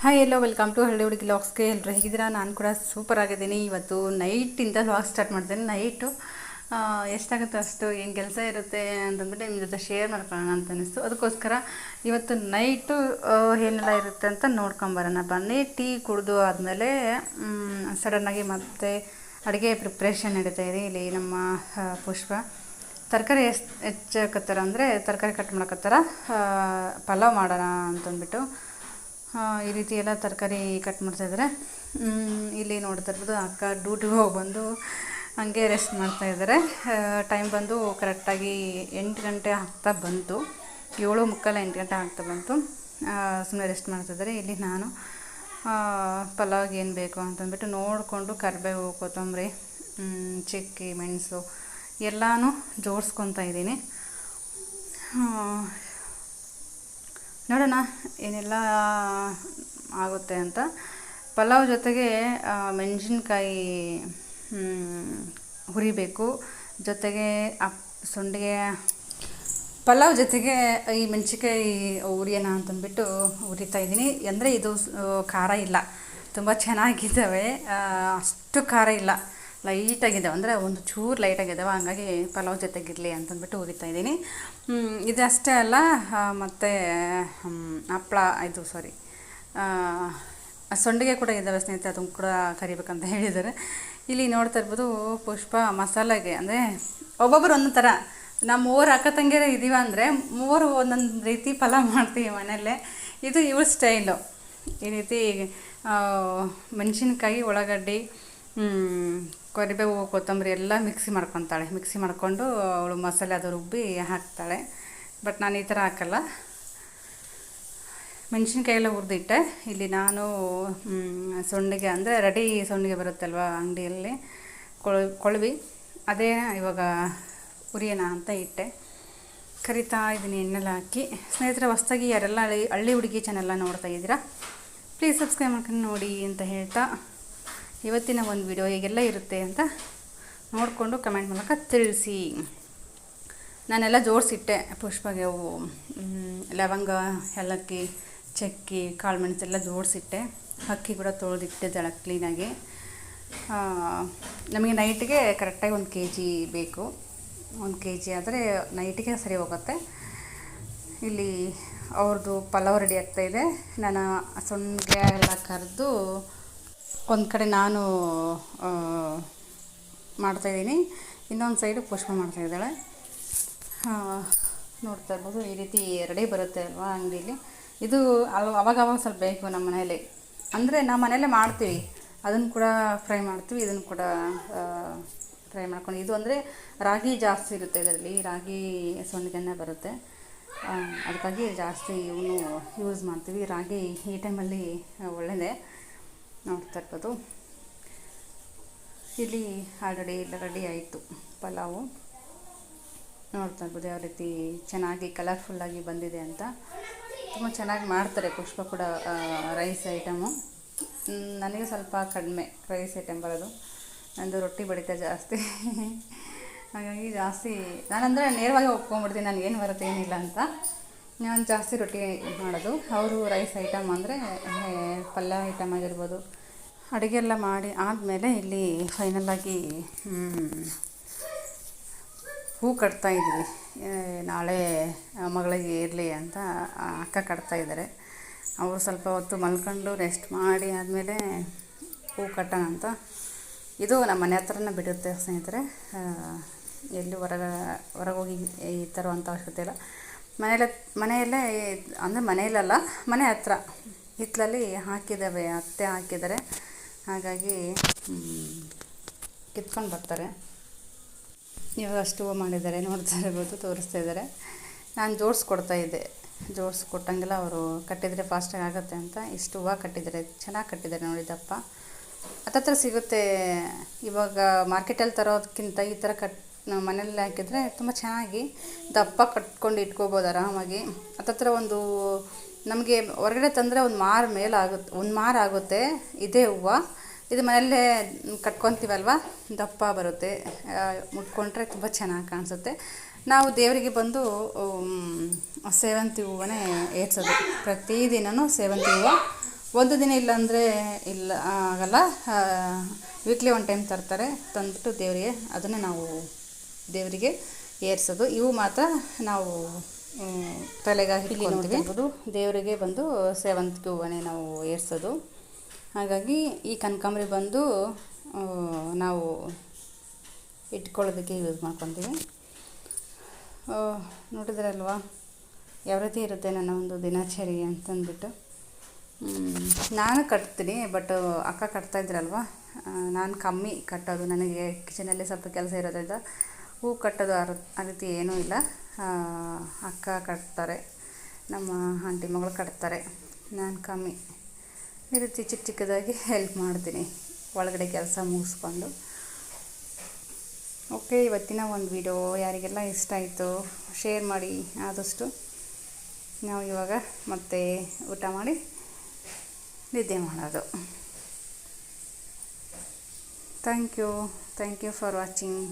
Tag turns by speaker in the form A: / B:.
A: Hi yellow welcome to ಹಳ್ಳಿ ಹುಡುಗಿ ಲಾಗ್ಸ್ಗೆ ಎಲ್ಲರೂ ಹೇಗಿದ್ದೀರಾ? ನಾನು ಕೂಡ ಸೂಪರ್ ಆಗಿದ್ದೀನಿ. ಇವತ್ತು ನೈಟಿಂದ ಲಾಗ್ ಸ್ಟಾರ್ಟ್ ಮಾಡ್ತೀನಿ. ನೈಟು ಎಷ್ಟಾಗುತ್ತೋ ಅಷ್ಟು, ಏನು ಕೆಲಸ ಇರುತ್ತೆ ಅಂತಂದ್ಬಿಟ್ಟು ನಿಮ್ಮ ಜೊತೆ ಶೇರ್ ಮಾಡ್ಕೊಳ್ಳೋಣ ಅಂತ ಅನ್ನಿಸ್ತು ಅದಕ್ಕೋಸ್ಕರ ಇವತ್ತು ನೈಟು ಏನೆಲ್ಲ ಇರುತ್ತೆ ಅಂತ ನೋಡ್ಕೊಂಬರೋಣ ಬನ್ನಿ ಟೀ ಕುಡಿದು ಆದಮೇಲೆ ಸಡನ್ನಾಗಿ ಮತ್ತೆ ಅಡುಗೆ ಪ್ರಿಪ್ರೇಷನ್ ನಡೀತಾ ಇದೆ. ಇಲ್ಲಿ ನಮ್ಮ ಪುಷ್ಪ. ತರಕಾರಿ ಎಷ್ಟು ಹೆಚ್ಚಾಕತ್ತಾರ ಅಂದರೆ ತರಕಾರಿ ಕಟ್ ಮಾಡಕತ್ತಾರ? ಪಲಾವ್ ಮಾಡೋಣ ಅಂತಂದ್ಬಿಟ್ಟು. ಈ ರೀತಿ ಎಲ್ಲ ತರಕಾರಿ ಕಟ್ ಮಾಡ್ತಾಯಿದ್ದಾರೆ ಇಲ್ಲಿ ನೋಡ್ತಾ ಇರ್ಬೋದು ಅಕ್ಕ ಡ್ಯೂಟಿಗೆ ಹೋಗಿ ಬಂದು ಹಂಗೆ ರೆಸ್ಟ್ ಮಾಡ್ತಾಯಿದ್ದಾರೆ ಟೈಮ್ ಬಂದು ಕರೆಕ್ಟಾಗಿ ಎಂಟು ಗಂಟೆ ಆಗ್ತಾ ಬಂತು. ಏಳು ಮುಕ್ಕಾಲು ಎಂಟು ಗಂಟೆ ಆಗ್ತಾ ಬಂತು. ಸುಮ್ಮನೆ ರೆಸ್ಟ್ ಮಾಡ್ತಾಯಿದ್ದಾರೆ ಇಲ್ಲಿ ನಾನು ಪಲಾವ್ಗೆ ಏನು ಬೇಕು ಅಂತಂದ್ಬಿಟ್ಟು ನೋಡಿಕೊಂಡು ಕರಿಬೇವು ಕೊತ್ತಂಬರಿ ಚಕ್ಕೆ, ಮೆಣಸು ಎಲ್ಲನೂ ಜೋಡಿಸ್ಕೊತಾ ಇದ್ದೀನಿ. ನೋಡೋಣ, ಏನೆಲ್ಲ ಆಗುತ್ತೆ ಅಂತ. ಪಲಾವ್ ಜೊತೆಗೆ ಮೆಣಸಿನ್ಕಾಯಿ ಹುರಿಬೇಕು. ಜೊತೆಗೆ ಅಪ್, ಸೊಂಡಿಗೆ, ಪಲಾವ್ ಜೊತೆಗೆ ಈ ಮೆಣಸಿನ್ಕಾಯಿ ಹುರಿಯೋಣ ಅಂತಂದ್ಬಿಟ್ಟು ಹುರಿತಾ ಇದ್ದೀನಿ. ಅಂದರೆ ಇದು ಖಾರ ಇಲ್ಲ. ತುಂಬ ಚೆನ್ನಾಗಿದ್ದಾವೆ. ಅಷ್ಟು ಖಾರ ಇಲ್ಲ. ಲೈಟಾಗಿದ್ದಾವೆ ಅಂದರೆ ಒಂದು ಚೂರು ಲೈಟಾಗಿದ್ದಾವೆ ಹಂಗಾಗಿ ಪಲಾವ್ ಜೊತೆಗಿರಲಿ ಅಂತಂದ್ಬಿಟ್ಟು ಉರಿತಾ ಇದ್ದೀನಿ. ಇದು ಇದಷ್ಟೇ ಅಲ್ಲ ಮತ್ತು ಹಪ್ಪಳ ಇದು ಸಾರಿ ಸೊಂಡಿಗೆ ಕೂಡ ಇದ್ದಾವೆ ಸ್ನೇಹಿತರೆ, ಅದನ್ನು ಕೂಡ ಕರಿಬೇಕಂತ ಹೇಳಿದ್ದಾರೆ. ಇಲ್ಲಿ ನೋಡ್ತಾ ಇರ್ಬೋದು, ಪುಷ್ಪ, ಮಸಾಲೆಗೆ, ಅಂದರೆ ಒಬ್ಬೊಬ್ಬರು ಒಂದೊಂದು ಥರ ನಾವು ಮೂವರು ಅಕ್ಕ ತಂಗಿಯರೇ ಇದ್ದೀವಿ ಅಂದರೆ ಮೂವರು ಒಂದೊಂದು ರೀತಿ ಪಲಾವ್ ಮಾಡ್ತೀವಿ ಮನೆಯಲ್ಲೇ. ಇದು ಇವ್ರ ಸ್ಟೈಲು. ಈ ರೀತಿ ಮೆಣಸಿನ್ಕಾಯಿ, ಉಳ್ಳಾಗಡ್ಡಿ ಕರಿಬೇವು ಕೊತ್ತಂಬರಿ ಎಲ್ಲ ಮಿಕ್ಸಿ ಮಾಡ್ಕೊತಾಳೆ. ಮಿಕ್ಸಿ ಮಾಡಿಕೊಂಡು ಅವಳು ಮಸಾಲೆ ಅದು ರುಬ್ಬಿ ಹಾಕ್ತಾಳೆ. ಬಟ್ ನಾನು ಈ ಥರ ಹಾಕಲ್ಲ. ಮೆಣಸಿನ್ಕಾಯಿ ಎಲ್ಲ ಹುರಿದಿಟ್ಟೆ. ಇಲ್ಲಿ ನಾನು ಸೊಂಡಿಗೆ ಅಂದರೆ ರೆಡಿ ಸೊಂಡಿಗೆ ಬರುತ್ತಲ್ವ ಅಂಗಡಿಯಲ್ಲಿ ಕೊಳ, ಕೊಳವಿ. ಅದೇ ಇವಾಗ ಉರಿಯೋಣ ಅಂತ ಇಟ್ಟೆ. ಕರಿತಾ ಇದ್ದೀನಿ ಎಣ್ಣೆಲ್ಲ ಹಾಕಿ. ಸ್ನೇಹಿತರೆ, ಹೊಸ್ದಾಗಿ ಯಾರೆಲ್ಲ ಹಳ್ಳಿ ಹಳ್ಳಿ ಹುಡುಗಿ ಚಾನೆಲ್ಲ ನೋಡ್ತಾ ಇದ್ದೀರಾ ಪ್ಲೀಸ್ ಸಬ್ಸ್ಕ್ರೈಬ್ ಮಾಡ್ಕೊಂಡು ನೋಡಿ ಅಂತ ಹೇಳ್ತಾ ಇವತ್ತಿನ ಒಂದು ವಿಡಿಯೋ ಹೇಗೆಲ್ಲ ಇರುತ್ತೆ ಅಂತ ನೋಡಿಕೊಂಡು ಕಮೆಂಟ್ ಮೂಲಕ ತಿಳಿಸಿ. ನಾನೆಲ್ಲ ಜೋಡಿಸಿಟ್ಟೆ. ಪುಷ್ಪಗೆ ಲವಂಗ, ಏಲಕ್ಕಿ, ಚಕ್ಕಿ, ಕಾಳು ಮೆಣಸೆಲ್ಲ ಜೋಡಿಸಿಟ್ಟೆ. ಅಕ್ಕಿ ಕೂಡ ತೊಳೆದಿಟ್ಟೆ ಜಳ ಕ್ಲೀನಾಗಿ ನಮಗೆ ನೈಟಿಗೆ ಕರೆಕ್ಟಾಗಿ ಒಂದು ಕೆ ಜಿ ಬೇಕು. ಒಂದು ಕೆ ಜಿ ಆದರೆ ನೈಟಿಗೆ ಸರಿ ಹೋಗುತ್ತೆ. ಇಲ್ಲಿ ಅವ್ರದ್ದು ಪಲಾವ್ ರೆಡಿ ಆಗ್ತಾಯಿದೆ ನಾನು ಸೊಂಡಿಗೆ ಎಲ್ಲ ಕರೆದು ಒಂದು ಕಡೆ ನಾನು ಮಾಡ್ತಾಯಿದ್ದೀನಿ ಇನ್ನೊಂದು ಸೈಡು ಪುಷ್ಪ ಮಾಡ್ತಾಯಿದ್ದಾಳೆ ನೋಡ್ತಾ ಇರ್ಬೋದು, ಈ ರೀತಿ ರೆಡಿ ಬರುತ್ತೆ ಅಲ್ವಾ ಅಂಗಡೀಲಿ. ಇದು ಅಲ್ ಅವಾಗ ಅವಾಗ ಸ್ವಲ್ಪ ಬೇಕು ನಮ್ಮ ಮನೇಲಿ ಅಂದರೆ ನಮ್ಮ ಮನೇಲೇ ಮಾಡ್ತೀವಿ. ಅದನ್ನು ಕೂಡ ಫ್ರೈ ಮಾಡ್ತೀವಿ, ಇದನ್ನು ಕೂಡ ಫ್ರೈ ಮಾಡ್ಕೊಂಡು. ಇದು ಅಂದರೆ ರಾಗಿ ಜಾಸ್ತಿ ಇರುತ್ತೆ ಇದರಲ್ಲಿ. ರಾಗಿ ಸೊಂಡಿಗೆನೆ ಬರುತ್ತೆ. ಅದಕ್ಕಾಗಿ ಜಾಸ್ತಿ ಇವನು ಯೂಸ್ ಮಾಡ್ತೀವಿ. ರಾಗಿ ಈ ಟೈಮಲ್ಲಿ ಒಳ್ಳೆಯದೇ ನೋಡ್ತಾ ಇರ್ಬೋದು. ಇಲ್ಲಿ ಆಲ್ರೆಡಿ ಎಲ್ಲ ರೆಡಿ ಆಯಿತು ಪಲಾವು. ನೋಡ್ತಾ ಇರ್ಬೋದು ಯಾವ ರೀತಿ ಚೆನ್ನಾಗಿ ಕಲರ್ಫುಲ್ಲಾಗಿ ಬಂದಿದೆ ಅಂತ. ತುಂಬ ಚೆನ್ನಾಗಿ ಮಾಡ್ತಾರೆ ಪುಷ್ಪ ಕೂಡ ರೈಸ್ ಐಟಮು ನನಗೆ ಸ್ವಲ್ಪ ಕಡಿಮೆ ರೈಸ್ ಐಟಮ್ ಬರೋದು. ನಂದು ರೊಟ್ಟಿ ಬಡಿತ ಜಾಸ್ತಿ. ಹಾಗಾಗಿ ಜಾಸ್ತಿ, ನಾನಂದರೆ ನೇರವಾಗಿ ಒಪ್ಕೊಂಡ್ಬಿಡ್ತೀನಿ ಏನು ಬರುತ್ತೆ ಏನಿಲ್ಲ ಅಂತ. ನಾನು ಜಾಸ್ತಿ ರೊಟ್ಟಿ ಮಾಡೋದು. ಅವರು ರೈಸ್ ಐಟಮ್ ಅಂದರೆ ಪಲ್ಯ ಐಟಮ್ ಆಗಿರ್ಬೋದು ಅಡುಗೆ ಎಲ್ಲ ಮಾಡಿ ಆದಮೇಲೆ ಇಲ್ಲಿ ಫೈನಲಾಗಿ ಹೂ ಕಟ್ತಾ ಇದ್ವಿ. ನಾಳೆ ಮಗಳಿಗೆ ಇರಲಿ ಅಂತ ಅಕ್ಕ ಕಟ್ತಾ ಇದ್ದಾರೆ. ಅವರು ಸ್ವಲ್ಪ ಹೊತ್ತು ಮಲ್ಕೊಂಡು ರೆಸ್ಟ್ ಮಾಡಿ ಆದಮೇಲೆ ಹೂ ಕಟ್ಟೋಣ ಅಂತ. ಇದು ನಮ್ಮ ಮನೆ ಹತ್ರನೇ ಬಿಡುತ್ತೆ ಸ್ನೇಹಿತರೆ. ಎಲ್ಲೂ ಹೊರಗೆ ಹೊರಗೆ ಹೋಗಿ ಈ ತರುವಂಥ ಅವಶ್ಯಕತೆ ಇಲ್ಲ. ಮನೆಯಲ್ಲೇ ಮನೆಯಲ್ಲೇ, ಅಂದರೆ ಮನೆಯಲ್ಲಲ್ಲ, ಮನೆ ಹತ್ರ ಹಿತ್ತಲಲ್ಲಿ ಹಾಕಿದ್ದಾವೆ, ಅತ್ತೆ ಹಾಕಿದ್ದಾರೆ. ಹಾಗಾಗಿ ಕಿತ್ಕೊಂಡು ಬರ್ತಾರೆ. ಇವಾಗ ಅಷ್ಟು ಮಾಡಿದ್ದಾರೆ, ನೋಡ್ತಾ ಇರ್ಬೋದು, ತೋರಿಸ್ತಾ ಇದ್ದಾರೆ. ನಾನು ಜೋಡಿಸ್ಕೊಡ್ತಾ ಇದ್ದೆ. ಜೋಡಿಸ್ಕೊಟ್ಟಂಗೆಲ್ಲ ಅವರು ಕಟ್ಟಿದರೆ ಫಾಸ್ಟಾಗಿ ಆಗುತ್ತೆ ಅಂತ ಇಷ್ಟು ಹೂವು ಕಟ್ಟಿದ್ದಾರೆ. ಚೆನ್ನಾಗಿ ಕಟ್ಟಿದ್ದಾರೆ ನೋಡಿ ದಪ್ಪ. ಹತ್ತತ್ರ ಸಿಗುತ್ತೆ. ಇವಾಗ ಮಾರ್ಕೆಟಲ್ಲಿ ತರೋದಕ್ಕಿಂತ ಈ ಥರ ಕಟ್ ಮನೇಲಿ ಹಾಕಿದರೆ ತುಂಬ ಚೆನ್ನಾಗಿ ದಪ್ಪ ಕಟ್ಕೊಂಡು ಇಟ್ಕೋಬೋದು ಆರಾಮಾಗಿ. ಹತ್ತತ್ರ ಒಂದು ನಮಗೆ ಹೊರಗಡೆ ತಂದರೆ ಒಂದು ಮಾರು ಮೇಲೆ ಆಗುತ್ತೆ ಒಂದು ಮಾರು ಆಗುತ್ತೆ. ಇದೇ ಹೂವು. ಇದು ಮನೆಯಲ್ಲೇ ಕಟ್ಕೊತೀವಲ್ವ? ದಪ್ಪ ಬರುತ್ತೆ. ಮುಟ್ಕೊಂಡ್ರೆ ತುಂಬ ಚೆನ್ನಾಗಿ ಕಾಣಿಸುತ್ತೆ. ನಾವು ದೇವರಿಗೆ ಬಂದು ಸೇವಂತಿ ಹೂವನ್ನೇ ಏರ್ಸೋದು. ಪ್ರತಿದಿನವೂ ಸೇವಂತಿ ಹೂವು. ಒಂದು ದಿನ ಇಲ್ಲಾಂದರೆ ಇಲ್ಲ, ಆಗಲ್ಲ. ವೀಕ್ಲಿ ಒನ್ ಟೈಮ್ ತರ್ತಾರೆ. ತಂದುಬಿಟ್ಟು ದೇವರಿಗೆ, ಅದನ್ನೇ ನಾವು ದೇವರಿಗೆ ಏರ್ಸೋದು. ಇವು ಮಾತ್ರ ನಾವು ಮ್, ತಲೆಗೆ ಹಿಡ್ಕೊಂತೀವಿ ದೇವರಿಗೆ ಬಂದು ಸೇವಂತಿಗೆ ಹೂವನ್ನೇ ನಾವು ಏರ್ಸೋದು. ಹಾಗಾಗಿ ಈ ಕನಕಾಂಬ್ರಿ ಬಂದು ನಾವು ಇಟ್ಕೊಳ್ಳೋದಕ್ಕೆ ಯೂಸ್ ಮಾಡ್ಕೊತೀವಿ. ನೋಡಿದ್ರಲ್ವಾ? ಯಾವ ರೀತಿ ಇರುತ್ತೆ ನನ್ನ ಒಂದು ದಿನಚರಿ ಅಂತಂದ್ಬಿಟ್ಟು. ನಾನು ಕಟ್ತೀನಿ ಬಟ್ ಅಕ್ಕ ಕಟ್ತಾ ಇದ್ರಲ್ವ? ನಾನು ಕಮ್ಮಿ ಕಟ್ಟೋದು. ನನಗೆ ಕಿಚನಲ್ಲಿ ಸ್ವಲ್ಪ ಕೆಲಸ ಇರೋದ್ರಿಂದ ಹೂ ಕಟ್ಟೋದು ಆ ಆ ರೀತಿ ಏನೂ ಇಲ್ಲ. ಅಕ್ಕ ಕಟ್ತಾರೆ, ನಮ್ಮ ಆಂಟಿ ಮಗಳು ಕಟ್ತಾರೆ. ನಾನು ಕಮ್ಮಿ. ಈ ರೀತಿ ಚಿಕ್ಕ ಚಿಕ್ಕದಾಗಿ ಹೆಲ್ಪ್ ಮಾಡ್ತೀನಿ. ಒಳಗಡೆ ಕೆಲಸ ಮುಗಿಸ್ಕೊಂಡು. ಓಕೆ ಇವತ್ತಿನ ಒಂದು ವಿಡಿಯೋ ಯಾರಿಗೆಲ್ಲ ಇಷ್ಟ ಆಯಿತು ಶೇರ್ ಮಾಡಿ ಆದಷ್ಟು ನಾವು ಇವಾಗ ಮತ್ತೆ ಊಟ ಮಾಡಿ ನಿದ್ದೆ ಮಾಡೋದು. Thank you thank you for watching